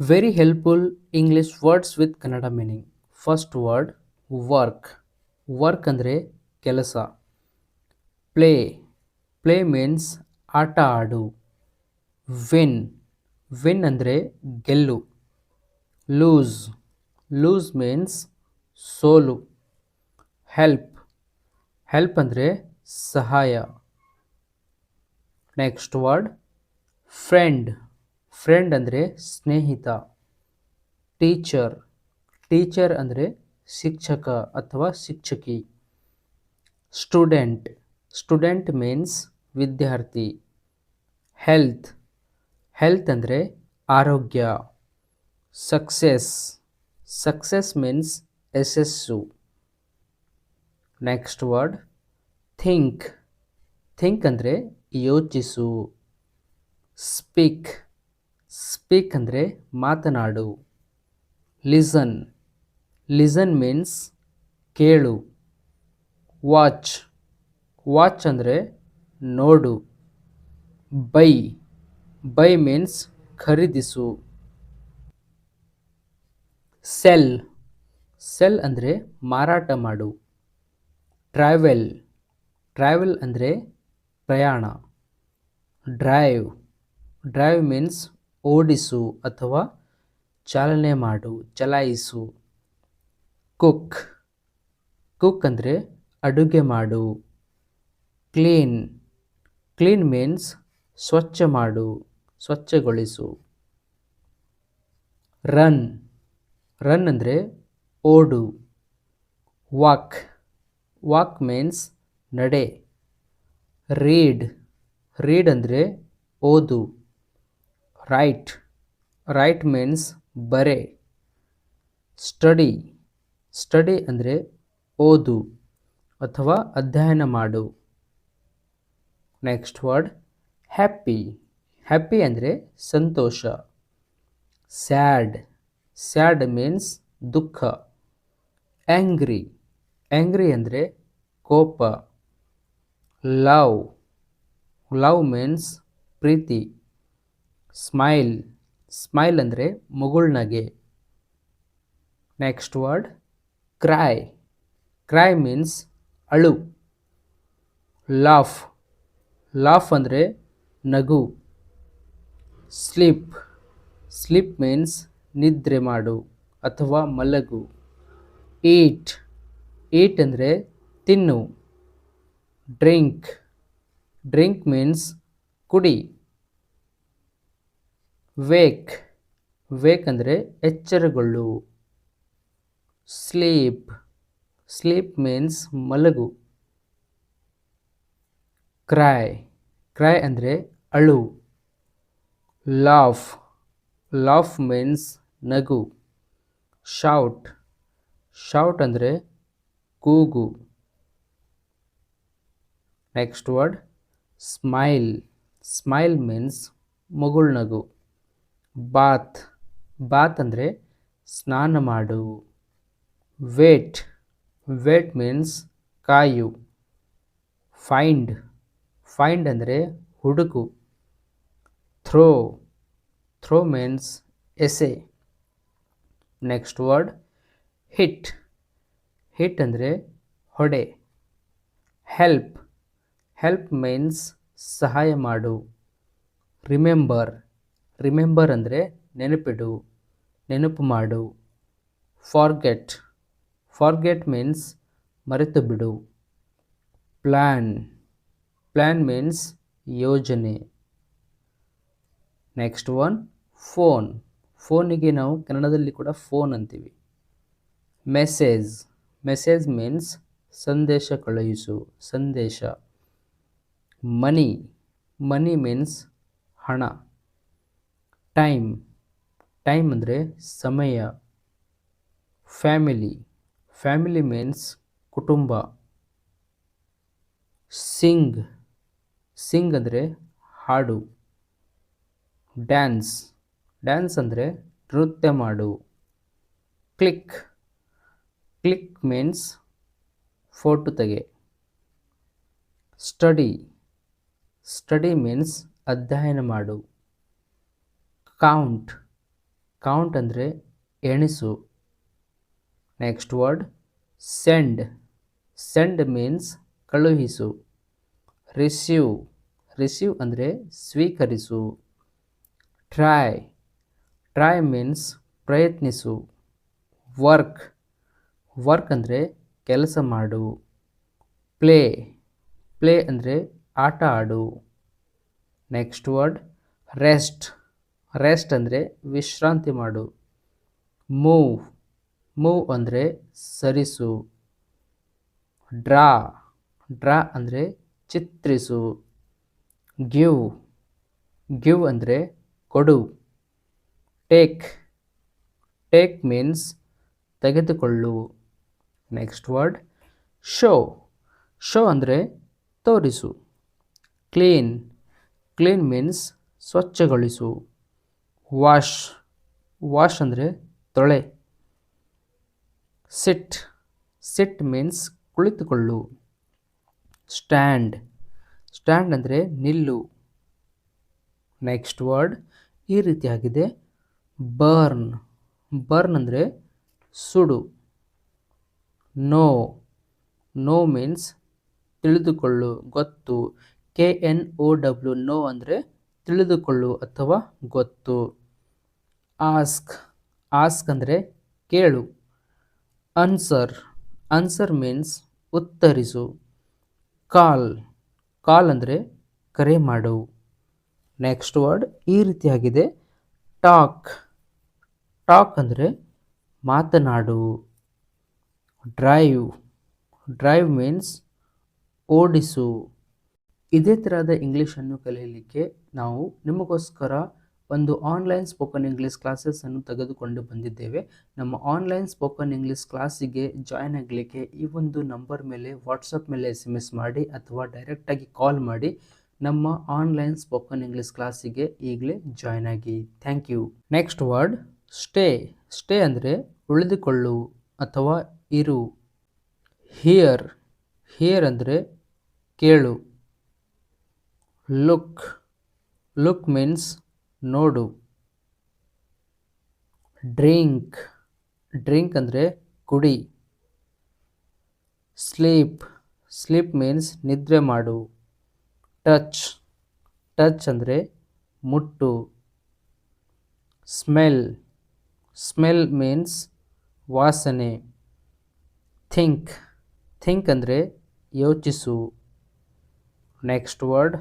Very helpful English words with Kannada meaning. First word, work. Work ಅಂದರೆ ಕೆಲಸ. Play play means ಆಟ ಆಡು. Win win ಅಂದರೆ ಗೆಲ್ಲು. ಲೂಸ್ ಲೂಸ್ ಮೀನ್ಸ್ ಸೋಲು. ಹೆಲ್ಪ್ ಹೆಲ್ಪ್ ಅಂದರೆ ಸಹಾಯ. ನೆಕ್ಸ್ಟ್ ವರ್ಡ್ ಫ್ರೆಂಡ್ ಫ್ರೆಂಡ್ ಅಂದರೆ ಸ್ನೇಹಿತ ಟೀಚರ್ ಟೀಚರ್ ಅಂದರೆ ಶಿಕ್ಷಕ ಅಥವಾ ಶಿಕ್ಷಕಿ ಸ್ಟೂಡೆಂಟ್ ಸ್ಟೂಡೆಂಟ್ ಮೀನ್ಸ್ ವಿದ್ಯಾರ್ಥಿ ಹೆಲ್ತ್ ಹೆಲ್ತ್ ಅಂದರೆ ಆರೋಗ್ಯ ಸಕ್ಸೆಸ್ ಸಕ್ಸೆಸ್ ಮೀನ್ಸ್ ಯಶಸ್ಸು. ನೆಕ್ಸ್ಟ್ ವರ್ಡ್ ಥಿಂಕ್ ಥಿಂಕ್ ಅಂದರೆ ಯೋಚಿಸು ಸ್ಪೀಕ್ ಸ್ಪೀಕ್ ಅಂದರೆ ಮಾತನಾಡು. ಲಿಸನ್. ಲಿಸನ್ ಮೀನ್ಸ್ ಕೇಳು. ವಾಚ್. ವಾಚ್ ಅಂದರೆ ನೋಡು. ಬೈ. ಬೈ ಮೀನ್ಸ್ ಖರೀದಿಸು. ಸೆಲ್. ಸೆಲ್ ಅಂದರೆ ಮಾರಾಟ ಮಾಡು. ಟ್ರಾವೆಲ್. ಟ್ರಾವೆಲ್ ಅಂದರೆ ಪ್ರಯಾಣ. ಡ್ರೈವ್. ಡ್ರೈವ್ ಮೀನ್ಸ್ ಓಡಿಸು ಅಥವಾ ಚಾಲನೆ ಮಾಡು, ಚಲಾಯಿಸು. ಕುಕ್. ಕುಕ್ ಅಂದರೆ ಅಡುಗೆ ಮಾಡು. ಕ್ಲೀನ್. ಕ್ಲೀನ್ ಮೀನ್ಸ್ ಸ್ವಚ್ಛ ಮಾಡು, ಸ್ವಚ್ಛಗೊಳಿಸು. ರನ್. ರನ್ ಅಂದರೆ ಓಡು. ವಾಕ್. ವಾಕ್ ಮೀನ್ಸ್ ನಡೆ. ರೀಡ್. ರೀಡ್ ಅಂದರೆ ಓದು. ರೈಟ್ ರೈಟ್ ಮೀನ್ಸ್ ಬರೆ. ಸ್ಟಡಿ ಸ್ಟಡಿ ಅಂದರೆ ಓದು ಅಥವಾ ಅಧ್ಯಯನ ಮಾಡು. ನೆಕ್ಸ್ಟ್ ವರ್ಡ್ ಹ್ಯಾಪಿ ಹ್ಯಾಪಿ ಅಂದರೆ ಸಂತೋಷ. ಸ್ಯಾಡ್ ಸ್ಯಾಡ್ ಮೀನ್ಸ್ ದುಃಖ. ಆ್ಯಂಗ್ರಿ ಆ್ಯಂಗ್ರಿ ಅಂದರೆ ಕೋಪ. ಲವ್ ಲವ್ ಮೀನ್ಸ್ ಪ್ರೀತಿ. ಸ್ಮೈಲ್ ಸ್ಮೈಲ್ ಅಂದರೆ ಮುಗುಳ್ನಗೆ next word cry cry means ಅಳು. ಲಾಫ್ ಲಾಫ್ ಅಂದರೆ ನಗು. ಸ್ಲೀಪ್ ಸ್ಲೀಪ್ ಮೀನ್ಸ್ ನಿದ್ರೆ ಮಾಡು ಅಥವಾ ಮಲಗು. ಈಟ್ ಈಟ್ ಅಂದರೆ ತಿನ್ನು. ಡ್ರಿಂಕ್ ಡ್ರಿಂಕ್ ಮೀನ್ಸ್ ಕುಡಿ. ವೇಕ್. ವೇಕ್ ಅಂದರೆ ಎಚ್ಚರಗೊಳ್ಳು. ಸ್ಲೀಪ್. ಸ್ಲೀಪ್ ಮೀನ್ಸ್ ಮಲಗು. ಕ್ರೈ. ಕ್ರೈ ಅಂದರೆ ಅಳು. ಲಾಫ್. ಲಾಫ್ ಮೀನ್ಸ್ ನಗು. ಶೌಟ್ ಶೌಟ್ ಅಂದರೆ ಕೂಗು. Next word smile. Smile means ಮುಗುಳ್ನಗು. Bath. Bath ಅಂದರೆ ಸ್ನಾನ ಮಾಡು. ವೇಟ್. ವೇಟ್ ಮೀನ್ಸ್ ಕಾಯು. ಫೈಂಡ್. ಫೈಂಡ್ ಅಂದರೆ ಹುಡುಕು. Throw. Throw means ಎಸೆ. Next word hit. Hit ಅಂದರೆ ಹೊಡೆ. ಹೆಲ್ಪ್. ಹೆಲ್ಪ್ ಮೀನ್ಸ್ ಸಹಾಯ ಮಾಡು. ರಿಮೆಂಬರ್. ರಿಮೆಂಬರ್ ಅಂದರೆ ನೆನಪಿಡು, ನೆನಪು ಮಾಡು ಫಾರ್ಗೆಟ್ ಫಾರ್ಗೆಟ್ ಮೀನ್ಸ್ ಮರೆತು ಬಿಡು. ಪ್ಲ್ಯಾನ್ ಪ್ಲ್ಯಾನ್ ಮೀನ್ಸ್ ಯೋಜನೆ. ನೆಕ್ಸ್ಟ್ ಒನ್ ಫೋನ್ ಫೋನಿಗೆ ನಾವು ಕನ್ನಡದಲ್ಲಿ ಕೂಡ ಫೋನ್ ಅಂತೀವಿ. ಮೆಸೇಜ್ ಮೆಸೇಜ್ ಮೀನ್ಸ್ ಸಂದೇಶ ಕಳುಹಿಸು, ಸಂದೇಶ. ಮನಿ ಮನಿ ಮೀನ್ಸ್ ಹಣ. ಟೈಮ್ ಟೈಮ್ ಅಂದರೆ ಸಮಯ, ಫ್ಯಾಮಿಲಿ. ಫ್ಯಾಮಿಲಿ ಮೀನ್ಸ್ ಕುಟುಂಬ. ಸಿಂಗ್ ಸಿಂಗ್ ಅಂದರೆ ಹಾಡು. ಡ್ಯಾನ್ಸ್ ಡ್ಯಾನ್ಸ್ ಅಂದರೆ ನೃತ್ಯ ಮಾಡು. ಕ್ಲಿಕ್ ಕ್ಲಿಕ್ ಮೀನ್ಸ್ ಫೋಟೋ ತೆಗೆ. ಸ್ಟಡಿ ಸ್ಟಡಿ ಮೀನ್ಸ್ ಅಧ್ಯಯನ ಮಾಡು. ಕೌಂಟ್ ಕೌಂಟ್ ಅಂದರೆ ಎಣಿಸು. Next word send send means ಕಳುಹಿಸು. ರಿಸೀವ್ ರಿಸೀವ್ ಅಂದರೆ ಸ್ವೀಕರಿಸು. ಟ್ರೈ ಟ್ರೈ ಮೀನ್ಸ್ ಪ್ರಯತ್ನಿಸು. ವರ್ಕ್ ವರ್ಕ್ ಅಂದರೆ ಕೆಲಸ ಮಾಡು. ಪ್ಲೇ ಪ್ಲೇ ಅಂದರೆ ಆಟ ಆಡು. ನೆಕ್ಸ್ಟ್ ವರ್ಡ್ ರೆಸ್ಟ್ ರೆಸ್ಟ್ ಅಂದರೆ ವಿಶ್ರಾಂತಿ ಮಾಡು. ಮೂವ್. ಮೂವ್ ಅಂದರೆ ಸರಿಸು. ಡ್ರಾ. ಡ್ರಾ ಅಂದರೆ ಚಿತ್ರಿಸು. ಗಿವ್ ಗಿವ್ ಅಂದರೆ ಕೊಡು. Take. Take means ತೆಗೆದುಕೊಳ್ಳು. Next word. Show. Show ಅಂದರೆ ತೋರಿಸು. ಕ್ಲೀನ್. ಕ್ಲೀನ್ ಮೀನ್ಸ್ ಸ್ವಚ್ಛಗೊಳಿಸು. ವಾಶ್ ವಾಶ್ ಅಂದರೆ ತೊಳೆ. ಸಿಟ್ ಸಿಟ್ ಮೀನ್ಸ್ ಕುಳಿತುಕೊಳ್ಳು. ಸ್ಟ್ಯಾಂಡ್ ಸ್ಟ್ಯಾಂಡ್ ಅಂದರೆ ನಿಲ್ಲು. ನೆಕ್ಸ್ಟ್ ವರ್ಡ್ ಈ ರೀತಿಯಾಗಿದೆ. ಬರ್ನ್ ಬರ್ನ್ ಅಂದರೆ ಸುಡು. ನೋ ನೋ ಮೀನ್ಸ್ ತಿಳಿದುಕೊಳ್ಳು, ಗೊತ್ತು. K N O W know ಅಂದರೆ ತಿಳಿದುಕೊಳ್ಳು ಅಥವಾ ಗೊತ್ತು. ಆಸ್ಕ್ ಆಸ್ಕ್ ಅಂದರೆ ಕೇಳು. ಅನ್ಸರ್ ಅನ್ಸರ್ ಮೀನ್ಸ್ ಉತ್ತರಿಸು. ಕಾಲ್ ಕಾಲ್ ಅಂದರೆ ಕರೆ ಮಾಡು. ನೆಕ್ಸ್ಟ್ ವರ್ಡ್ ಈ ರೀತಿಯಾಗಿದೆ. ಟಾಕ್ ಟಾಕ್ ಅಂದರೆ ಮಾತನಾಡು. ಡ್ರೈವ್ ಡ್ರೈವ್ ಮೀನ್ಸ್ ಓಡಿಸು. ಇದೇ ಥರದ ಇಂಗ್ಲೀಷನ್ನು ಕಲಿಯಲಿಕ್ಕೆ ನಾವು ನಿಮಗೋಸ್ಕರ ಒಂದು ಆನ್ಲೈನ್ ಸ್ಪೋಕನ್ ಇಂಗ್ಲೀಷ್ ಕ್ಲಾಸಸ್ಸನ್ನು ತೆಗೆದುಕೊಂಡು ಬಂದಿದ್ದೇವೆ. ನಮ್ಮ ಆನ್ಲೈನ್ ಸ್ಪೋಕನ್ ಇಂಗ್ಲೀಷ್ ಕ್ಲಾಸಿಗೆ ಜಾಯ್ನ್ ಆಗಲಿಕ್ಕೆ ಈ ಒಂದು ನಂಬರ್ ಮೇಲೆ ವಾಟ್ಸಪ್ ಮೇಲೆ ಎಸ್ ಎಂ ಎಸ್ ಮಾಡಿ ಅಥವಾ ಡೈರೆಕ್ಟಾಗಿ ಕಾಲ್ ಮಾಡಿ ನಮ್ಮ ಆನ್ಲೈನ್ ಸ್ಪೋಕನ್ ಇಂಗ್ಲೀಷ್ ಕ್ಲಾಸಿಗೆ ಈಗಲೇ ಜಾಯ್ನ್ ಆಗಿ. Thank you next word stay stay ಅಂದರೆ ಉಳಿದುಕೊಳ್ಳು ಅಥವಾ ಇರು. ಹಿಯರ್ ಹಿಯರ್ ಅಂದರೆ ಕೇಳು. ಲುಕ್ ಲುಕ್ ಮೀನ್ಸ್ ನೋಡು. ಡ್ರಿಂಕ್. ಡ್ರಿಂಕ್ ಅಂದರೆ ಕುಡಿ. ಸ್ಲೀಪ್. ಸ್ಲೀಪ್ ಮೀನ್ಸ್ ನಿದ್ರೆ ಮಾಡು. ಟಚ್. ಟಚ್ ಅಂದರೆ ಮುಟ್ಟು. ಸ್ಮೆಲ್. ಸ್ಮೆಲ್ ಮೀನ್ಸ್ ವಾಸನೆ. ಥಿಂಕ್. ಥಿಂಕ್ ಅಂದರೆ ಯೋಚಿಸು. Next word,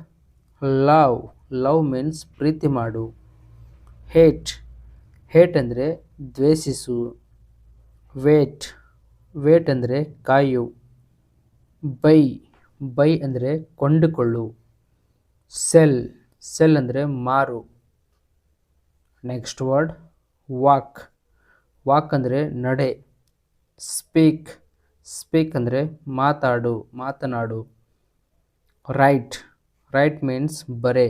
love. Love means ಪ್ರೀತಿ ಮಾಡು. ಹೇಟ್ ಹೇಟ್ ಅಂದರೆ ದ್ವೇಷಿಸು. ವೇಟ್ ವೇಟ್ ಅಂದರೆ ಕಾಯು. ಬೈ ಬೈ ಅಂದರೆ ಕೊಂಡುಕೊಳ್ಳು. ಸೆಲ್ ಸೆಲ್ ಅಂದರೆ ಮಾರು. Next word, walk. ವಾಕ್ ಅಂದರೆ ನಡೆ. ಸ್ಪೀಕ್ ಸ್ಪೀಕ್ ಅಂದರೆ ಮಾತಾಡು, ಮಾತನಾಡು. ರೈಟ್ ರೈಟ್ ಮೀನ್ಸ್ ಬರೆ.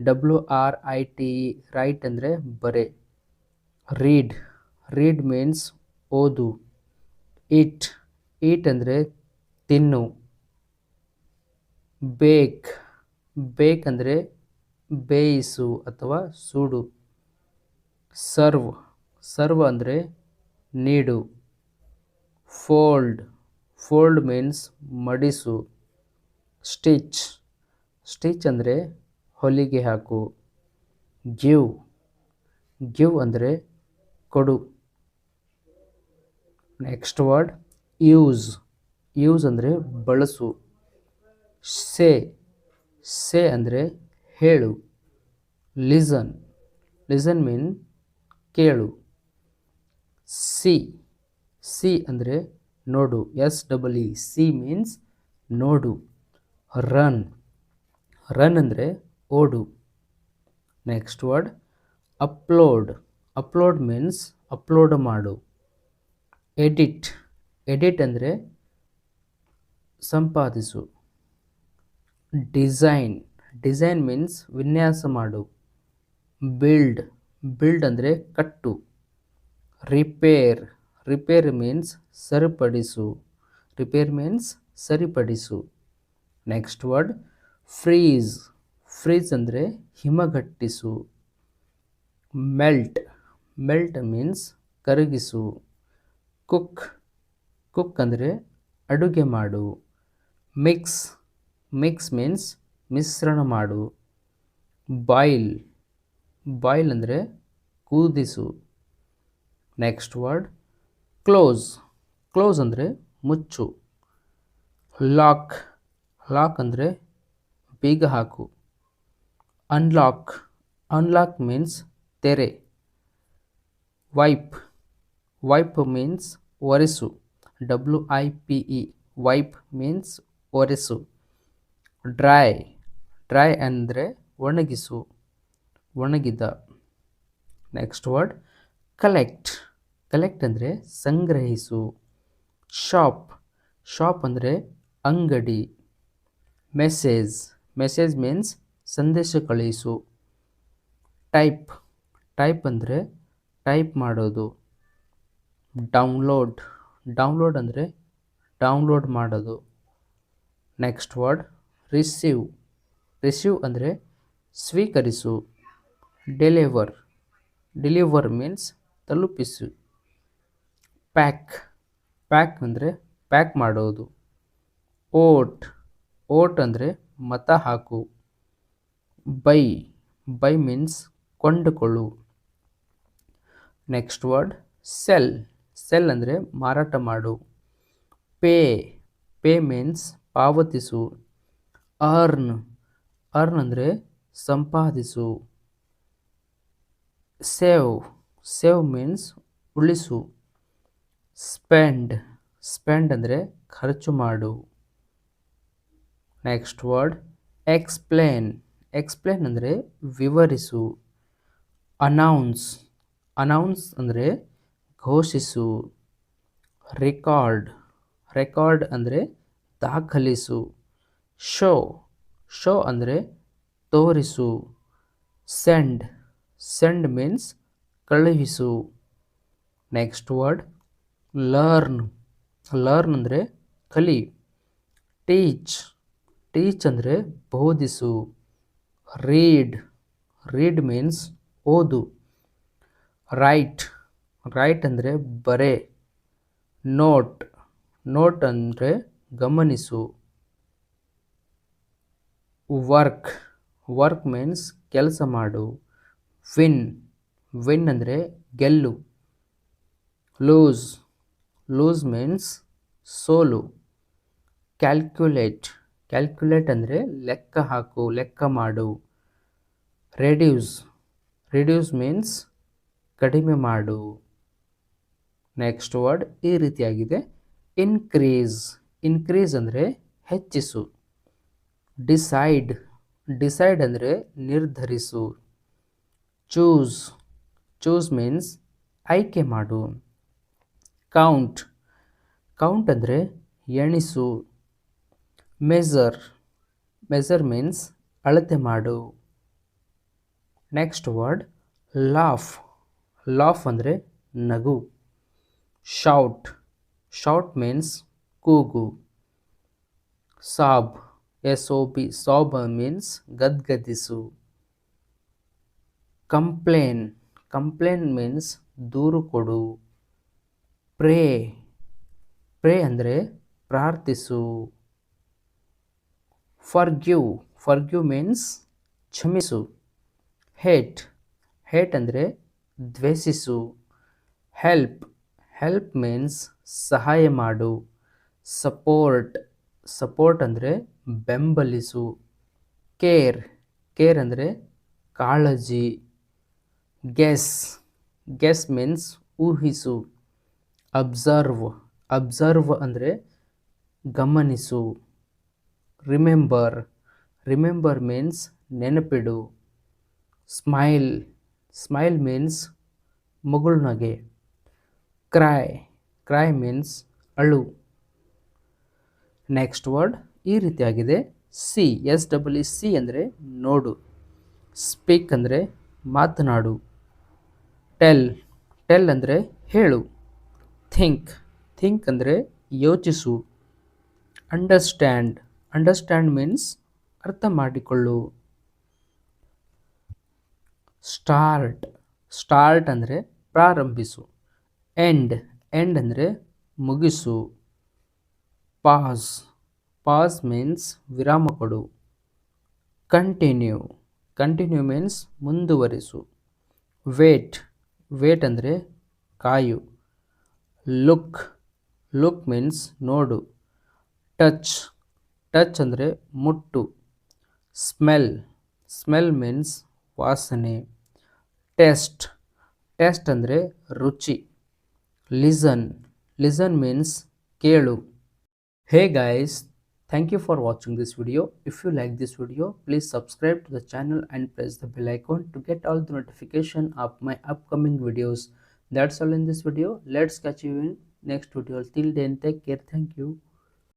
W R I T write ಅಂದರೆ ಬರೆ. ರೀಡ್ ರೀಡ್ ಮೀನ್ಸ್ ಓದು. ಈಟ್ ಈಟ್ ಅಂದರೆ ತಿನ್ನು. ಬೇಕ್ ಬೇಕ್ ಅಂದರೆ ಬೇಯಿಸು ಅಥವಾ ಸೂಡು. ಸರ್ವ್ ಸರ್ವ್ ಅಂದರೆ ನೀಡು. ಫೋಲ್ಡ್ ಫೋಲ್ಡ್ ಮೀನ್ಸ್ ಮಡಿಸು. ಸ್ಟಿಚ್ ಸ್ಟಿಚ್ ಅಂದರೆ ಹೊಲಿಗೆ ಹಾಕು. ಗಿವ್. ಗಿವ್ ಅಂದರೆ ಕೊಡು. Next word, use. ಯೂಸ್ ಅಂದರೆ ಬಳಸು. ಸೇ. ಸೇ ಅಂದರೆ ಹೇಳು. ಲಿಸನ್. ಲಿಸನ್ ಮೀನ್ ಕೇಳು. ಸಿ. ಸಿ ಅಂದರೆ ನೋಡು. S double E. See means ನೋಡು. ರನ್. ರನ್ ಅಂದರೆ ಓಡು. Next word upload upload means upload ಮಾಡು. ಎಡಿಟ್ ಎಡಿಟ್ ಅಂದರೆ ಸಂಪಾದಿಸು. ಡಿಸೈನ್ ಡಿಸೈನ್ ಮೀನ್ಸ್ ವಿನ್ಯಾಸ ಮಾಡು. ಬಿಲ್ಡ್ ಬಿಲ್ಡ್ ಅಂದರೆ ಕಟ್ಟು. ರಿಪೇರ್ ರಿಪೇರ್ ಮೀನ್ಸ್ ಸರಿಪಡಿಸು. ರಿಪೇರ್ ಮೀನ್ಸ್ ಸರಿಪಡಿಸು. ನೆಕ್ಸ್ಟ್ ವರ್ಡ್ ಫ್ರೀಸ್ ಫ್ರೀಸ್ ಅಂದರೆ ಹಿಮಗಟ್ಟಿಸು ಮೆಲ್ಟ್ ಮೆಲ್ಟ್ ಮೀನ್ಸ್ ಕರಗಿಸು. ಕುಕ್ ಕುಕ್ ಅಂದರೆ ಅಡುಗೆ ಮಾಡು. ಮಿಕ್ಸ್ ಮಿಕ್ಸ್ ಮೀನ್ಸ್ ಮಿಶ್ರಣ ಮಾಡು. ಬಾಯ್ಲ್ ಬಾಯ್ಲ್ ಅಂದರೆ ಕೂದಿಸು. ನೆಕ್ಸ್ಟ್ ವರ್ಡ್ ಕ್ಲೋಸ್ ಕ್ಲೋಸ್ ಅಂದರೆ ಮುಚ್ಚು. ಲಾಕ್ ಲಾಕ್ ಅಂದರೆ ಬೀಗ ಹಾಕು. ಅನ್ಲಾಕ್ ಅನ್ಲಾಕ್ ಮೀನ್ಸ್ ತೆರೆ. Wipe wipe means ಒರೆಸು. W I P E wipe means ಒರೆಸು. Dry dry ಅಂದರೆ ಒಣಗಿಸು. ಒಣಗಿದ. ನೆಕ್ಸ್ಟ್ ವರ್ಡ್ ಕಲೆಕ್ಟ್ ಕಲೆಕ್ಟ್ ಅಂದರೆ ಸಂಗ್ರಹಿಸು. ಶಾಪ್ ಶಾಪ್ ಅಂದರೆ ಅಂಗಡಿ. ಮೆಸೇಜ್ ಮೆಸೇಜ್ ಮೀನ್ಸ್ ಸಂದೇಶ ಕಳುಹಿಸು ಟೈಪ್ ಟೈಪ್ ಅಂದರೆ ಟೈಪ್ ಮಾಡೋದು. ಡೌನ್ಲೋಡ್ ಡೌನ್ಲೋಡ್ ಅಂದರೆ ಡೌನ್ಲೋಡ್ ಮಾಡೋದು. Next word, receive. ರಿಸೀವ್ ಅಂದರೆ ಸ್ವೀಕರಿಸು. ಡೆಲಿವರ್ ಡೆಲಿವರ್ ಮೀನ್ಸ್ ತಲುಪಿಸು. ಪ್ಯಾಕ್ ಪ್ಯಾಕ್ ಅಂದರೆ ಪ್ಯಾಕ್ ಮಾಡೋದು. ಓಟ್ ಓಟ್ ಅಂದರೆ ಮತ ಹಾಕು. ಬೈ ಬೈ ಮೀನ್ಸ್ ಕೊಂಡುಕೊಳ್ಳು. ನೆಕ್ಸ್ಟ್ ವರ್ಡ್ ಸೆಲ್ ಸೆಲ್ ಅಂದರೆ ಮಾರಾಟ ಮಾಡು. ಪೇ ಪೇ ಮೀನ್ಸ್ ಪಾವತಿಸು. ಅರ್ನ್ ಅರ್ನ್ ಅಂದರೆ ಸಂಪಾದಿಸು. ಸೇವ್ ಸೇವ್ ಮೀನ್ಸ್ ಉಳಿಸು. ಸ್ಪೆಂಡ್ ಸ್ಪೆಂಡ್ ಅಂದರೆ ಖರ್ಚು ಮಾಡು. ನೆಕ್ಸ್ಟ್ ವರ್ಡ್ ಎಕ್ಸ್ಪ್ಲೇನ್ ಎಕ್ಸ್ಪ್ಲೇನ್ ಅಂದರೆ ವಿವರಿಸು ಅನೌನ್ಸ್ ಅನೌನ್ಸ್ ಅಂದರೆ ಘೋಷಿಸು ರೆಕಾರ್ಡ್ ರೆಕಾರ್ಡ್ ಅಂದರೆ ದಾಖಲಿಸು ಶೋ ಶೋ ಅಂದರೆ ತೋರಿಸು ಸೆಂಡ್ ಸೆಂಡ್ ಮೀನ್ಸ್ ಕಳುಹಿಸು ನೆಕ್ಸ್ಟ್ ವರ್ಡ್ ಲರ್ನ್ ಲರ್ನ್ ಅಂದರೆ ಕಲಿ ಟೀಚ್ ಟೀಚ್ ಅಂದರೆ ಬೋಧಿಸು. ರೀಡ್ ರೀಡ್ ಮೀನ್ಸ್ ಓದು. ರೈಟ್ ರೈಟ್ ಅಂದರೆ ಬರೆ. ನೋಟ್ ನೋಟ್ ಅಂದರೆ ಗಮನಿಸು. ವರ್ಕ್ ವರ್ಕ್ ಮೀನ್ಸ್ ಕೆಲಸ ಮಾಡು. ವಿನ್ ವಿನ್ ಅಂದರೆ ಗೆಲ್ಲು. ಲೂಸ್ ಲೂಸ್ ಮೀನ್ಸ್ ಸೋಲು. ಕ್ಯಾಲ್ಕ್ಯುಲೇಟ್ ಕ್ಯಾಲ್ಕ್ಯುಲೇಟ್ ಅಂದರೆ ಲೆಕ್ಕ ಹಾಕು, ಲೆಕ್ಕ ಮಾಡು. ರೆಡ್ಯೂಸ್ ರೆಡ್ಯೂಸ್ ಮೀನ್ಸ್ ಕಡಿಮೆ ಮಾಡು. ನೆಕ್ಸ್ಟ್ ವರ್ಡ್ ಈ ರೀತಿಯಾಗಿದೆ. ಇನ್ಕ್ರೀಸ್ ಇನ್ಕ್ರೀಸ್ ಅಂದರೆ ಹೆಚ್ಚಿಸು. ಡಿಸೈಡ್ ಡಿಸೈಡ್ ಅಂದರೆ ನಿರ್ಧರಿಸು. ಚೂಸ್ ಚೂಸ್ ಮೀನ್ಸ್ ಆಯ್ಕೆ ಮಾಡು. ಕೌಂಟ್ ಕೌಂಟ್ ಅಂದರೆ ಎಣಿಸು. ಮೆಜರ್ ಮೆಝರ್ ಮೀನ್ಸ್ ಅಳತೆ ಮಾಡು. ನೆಕ್ಸ್ಟ್ ವರ್ಡ್ ಲಾಫ್ ಲಾಫ್ ಅಂದರೆ ನಗು. ಶೌಟ್ ಶೌಟ್ ಮೀನ್ಸ್ ಕೂಗು. Sob S O B sob means ಗದ್ಗದಿಸು. Complain complain means ದೂರು ಕೊಡು. ಪ್ರೇ ಪ್ರೇ ಅಂದರೆ ಪ್ರಾರ್ಥಿಸು. ಫರ್ಗ್ಯೂ. ಫರ್ಗ್ಯೂ ಮೀನ್ಸ್ ಕ್ಷಮಿಸು. ಹೇಟ್. ಹೇಟ್ ಅಂದರೆ ದ್ವೇಷಿಸು. ಹೆಲ್ಪ್. ಹೆಲ್ಪ್ ಮೀನ್ಸ್ ಸಹಾಯ ಮಾಡು. ಸಪೋರ್ಟ್. ಸಪೋರ್ಟ್ ಅಂದರೆ ಬೆಂಬಲಿಸು. ಕೇರ್. ಕೇರ್ ಅಂದರೆ ಕಾಳಜಿ. ಗೆಸ್. ಗೆಸ್ ಮೀನ್ಸ್ ಊಹಿಸು. ಅಬ್ಸರ್ವ್. ಅಬ್ಸರ್ವ್ ಅಂದರೆ ಗಮನಿಸು. ರಿಮೆಂಬರ್ ರಿಮೆಂಬರ್ ಮೀನ್ಸ್ ನೆನಪಿಡು. ಸ್ಮೈಲ್ ಸ್ಮೈಲ್ ಮೀನ್ಸ್ ಮುಗುಳ್ನಗೆ ಕ್ರೈ ಕ್ರೈ ಮೀನ್ಸ್ ಅಳು. ನೆಕ್ಸ್ಟ್ ವರ್ಡ್ ಈ ರೀತಿಯಾಗಿದೆ. See S double E see ಅಂದರೆ ನೋಡು. ಸ್ಪೀಕ್ ಅಂದರೆ ಮಾತನಾಡು. ಟೆಲ್ ಟೆಲ್ ಅಂದರೆ ಹೇಳು. ಥಿಂಕ್ ಥಿಂಕ್ ಅಂದರೆ ಯೋಚಿಸು. ಅಂಡರ್ಸ್ಟ್ಯಾಂಡ್ ಅಂಡರ್ಸ್ಟ್ಯಾಂಡ್ ಮೀನ್ಸ್ ಅರ್ಥ ಮಾಡಿಕೊಳ್ಳು. ಸ್ಟಾರ್ಟ್ ಸ್ಟಾರ್ಟ್ ಅಂದರೆ ಪ್ರಾರಂಭಿಸು. ಎಂಡ್ ಎಂಡ್ ಅಂದರೆ ಮುಗಿಸು. ಪಾಸ್ ಪಾಸ್ ಮೀನ್ಸ್ ವಿರಾಮ ಕೊಡು. ಕಂಟಿನ್ಯೂ ಕಂಟಿನ್ಯೂ ಮೀನ್ಸ್ ಮುಂದುವರಿಸು. ವೇಟ್ ವೇಟ್ ಅಂದರೆ ಕಾಯು. ಲುಕ್ ಲುಕ್ ಮೀನ್ಸ್ ನೋಡು. ಟಚ್ ಟಚ್ ಅಂದರೆ ಮುಟ್ಟು ಸ್ಮೆಲ್ ಸ್ಮೆಲ್ ಮೀನ್ಸ್ ವಾಸನೆ ಟೆಸ್ಟ್ ಟೆಸ್ಟ್ ಅಂದರೆ ರುಚಿ ಲಿಸನ್ ಲಿಸನ್ ಮೀನ್ಸ್ ಕೇಳು Hey guys, thank you for watching this video. If you like this video, please subscribe to the channel and press the bell icon to get all the notification of my upcoming videos. That's all in this video. Let's catch you in next video. Till then, take care. Thank you.